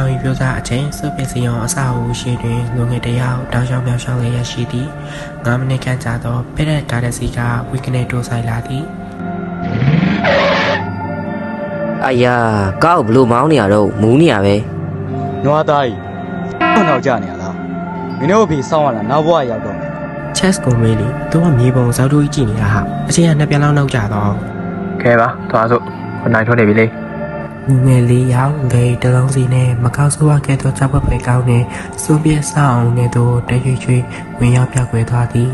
ဆောင်ယူပြောစားအချိန်စုပ်ပစ္စည်းရောအစာအုပ်ရှိတွင်လူငယ်တစ်ယောက်တောင်ရှောင်ပြောင်ရှောင်လေးရရှိသည်9မိနစ်ခန့်ကြာသောဖက်တဲ့ကားတစ်စီးကဝီကနေတိုးဆိုင်လာသည်အယားကောက်ဘလို့မောင်းနေရတော့မူးနေရပဲနွားသားကြီးခုနောက်ကြနေရလားမင်းတို့အဖေစောင်းရတာနောက်ဘဝရောက်တော့မယ် chess ကိုမေးလီသူကမြေပုံဇောက်တို့ကြီးကြည့်နေတာဟာအချိန်ကနှစ်ပြန်လောက်နောက်ကြတော့ခဲပါသွားစို့ခနိုင်ထွန်းနေပြီလေ ငငယ်လေးရောက်ငယ်တလုံးစီနဲ့မကောက်ဆိုးဝကဲတော့ကြောက်ပွဲကောင်းတဲ့စွန်ပြက်ဆောင်နဲ့တော့တရွေ့ရွေ့ဝင်ရောက်ပြောက်ွယ်သွားသည်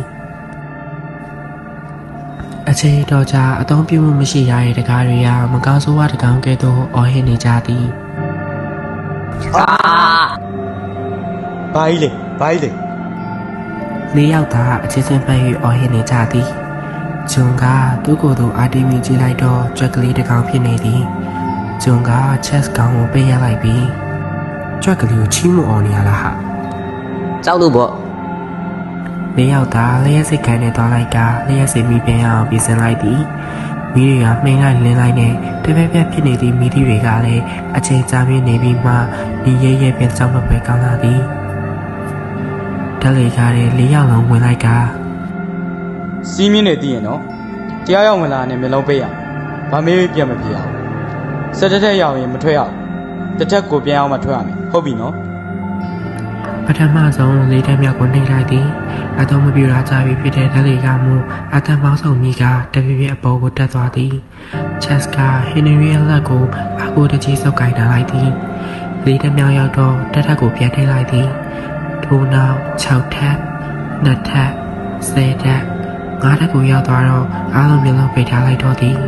အချိန်တော်ကြာအသုံးပြုမှုမရှိရတဲ့တကားတွေကမကောက်ဆိုးဝတကောင်ကဲတော့အော်ဟစ်နေကြသည်ဘာကြီးလဲဘာကြီးလဲလေးယောက်သာအချင်းချင်းဖမ်း၍အော်ဟစ်နေကြသည်ဂျွန်ကသူ့ကိုယ်သူအာတီမီကြည့်လိုက်တော့ကြွက်ကလေးတစ်ကောင်ဖြစ်နေသည် ဂျွန်ကချက်စ်ကောင်ကိုပေးရလိုက်ပြီးကြွက်ကလေးကိုချီးမွမ်းအောင်နေရလားဟာကြောက်လို့ပေါ့လေးယောက်သာလျှက်စိတ်ခံနဲ့သွားလိုက်ကလျှက်စိတ်မိပြန်အောင်ပြင်ဆင်လိုက်သည်မိတွေကမှိန်လိုက်လင်းလိုက်နဲ့တပည့်ပြက်ဖြစ်နေသည့်မိသီးတွေကလည်းအချိန်ကြာမြင့်နေပြီးမှဒီရဲရဲပြန်ကြောက်မပဲကောင်းလာသည်တက်လေကားတဲ့လေးယောက်လုံးဝင်လိုက်ကစီးမြင့်နေသိရင်နော်တရားရောက်မလားနဲ့မျက်လုံးပိတ်ရမယ်ဘာမေးပြတ်မဖြစ်အောင် စက်တက်တက်ရောက်ရင်မထွက်ရအောင်တစ်ချက်ကိုပြန်အောင်မထွက်ရမယ်ဟုတ်ပြီနော်ပထမဆုံးလေးတက်မြောက်ကိုနှိပ်လိုက်သည်အတော်မပြူလာကြပြီဖြစ်တဲ့ဓာတ်လေကမှအတန်ပေါင်းစုံကြီးကတပြည့်ပြည့်အပေါ်ကိုတက်သွားသည်ချက်စ်ကဟင်နရီရဲ့လက်ကိုအကိုတကြီးစုပ်ကိုင်ထားလိုက်သည်လေးတက်မြောက်ရောက်တော့တက်ထက်ကိုပြန်ထိလိုက်သည်ထို့နောက်6ထပ်2ထပ်10ထပ်9ထပ်ကိုရောက်သွားတော့အားလုံးမျိုးလုံးပိတ်ထားလိုက်တော့သည်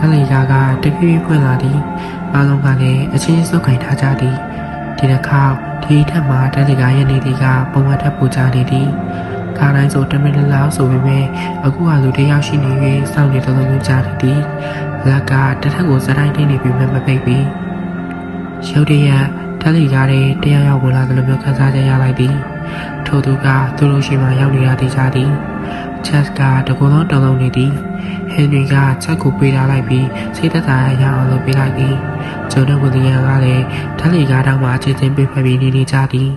ဓာတ်လေကကတပြည့်ပြည့်ဖွင့်လာသည်အားလုံးကလည်းအချင်းစုပ်ခိုင်ထားကြသည်ဒီတစ်ခါဒီထက်မှတက်လီကရဲ့နေသည်ကပုံမှန်ထပ်ပူကြနေသည်ကားတိုင်းဆိုတမင်လောက်ဆိုပေမဲ့အခုကလူတစ်ယောက်ရှိနေ၍စောင့်နေတော်မျိုးကြားသည်လက်ကတစ်ထက်ကိုစတိုင်းတင်းနေပြီးမှမပိတ်ပြီးရုတ်တရက်တက်လီကားတဲ့တရားရောက်ဝင်လာတယ်လို့မျိုးခန်းစားကြရလိုက်သည်ထို့သူကသူတို့ရှိမှရောက်နေရသေးကြသည်ချက်ကတကူလုံးတုံလုံးနေသည် ဟန်နရီကချက်ကိုပေးထားလိုက်ပြီးစိတ်သက်သာရအောင်လုပ်ပေးလိုက်သည်ဂျိုးနဲ့ဝီလီယံကလည်းဓာတ်လီကားတောင်မှအချင်းချင်းပြဖက်ပြီးနေနေကြသည်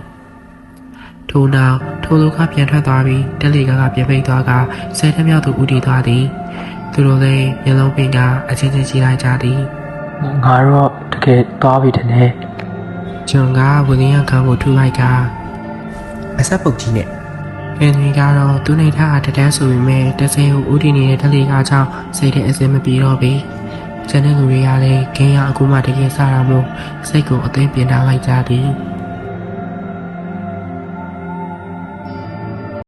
ထို့နောက်ထိုလူကပြန်ထွက်သွားပြီးတက်လီကားကပြန်ပိတ်သွားကဆယ်တမြောက်သူဦးတည်သွားသည်သူတို့လည်းမျက်လုံးပင်ကအချင်းချင်းကြည့်လိုက်ကြသည်ငါတော့တကယ်သွားပြီတဲ့နဲ့ဂျွန်ကဝီလီယံခေါင်းကိုထူလိုက်က အဆက်ပုတ်ကြီးနဲ့ ဟန်နရီကတော့သူ့နေထားတတန်းဆိုပေမဲ့တဆယ်ကိုဦးတည်နေတဲ့ဓာတ်လီကားကြောင့်စိတ်ထဲအစင်မပြေတော့ဘူးကျန်တဲ့လူတွေကလည်းဂင်းရအခုမှတကယ်စားရမို့စိတ်ကိုအသိပြင်ထားလိုက်ကြသည်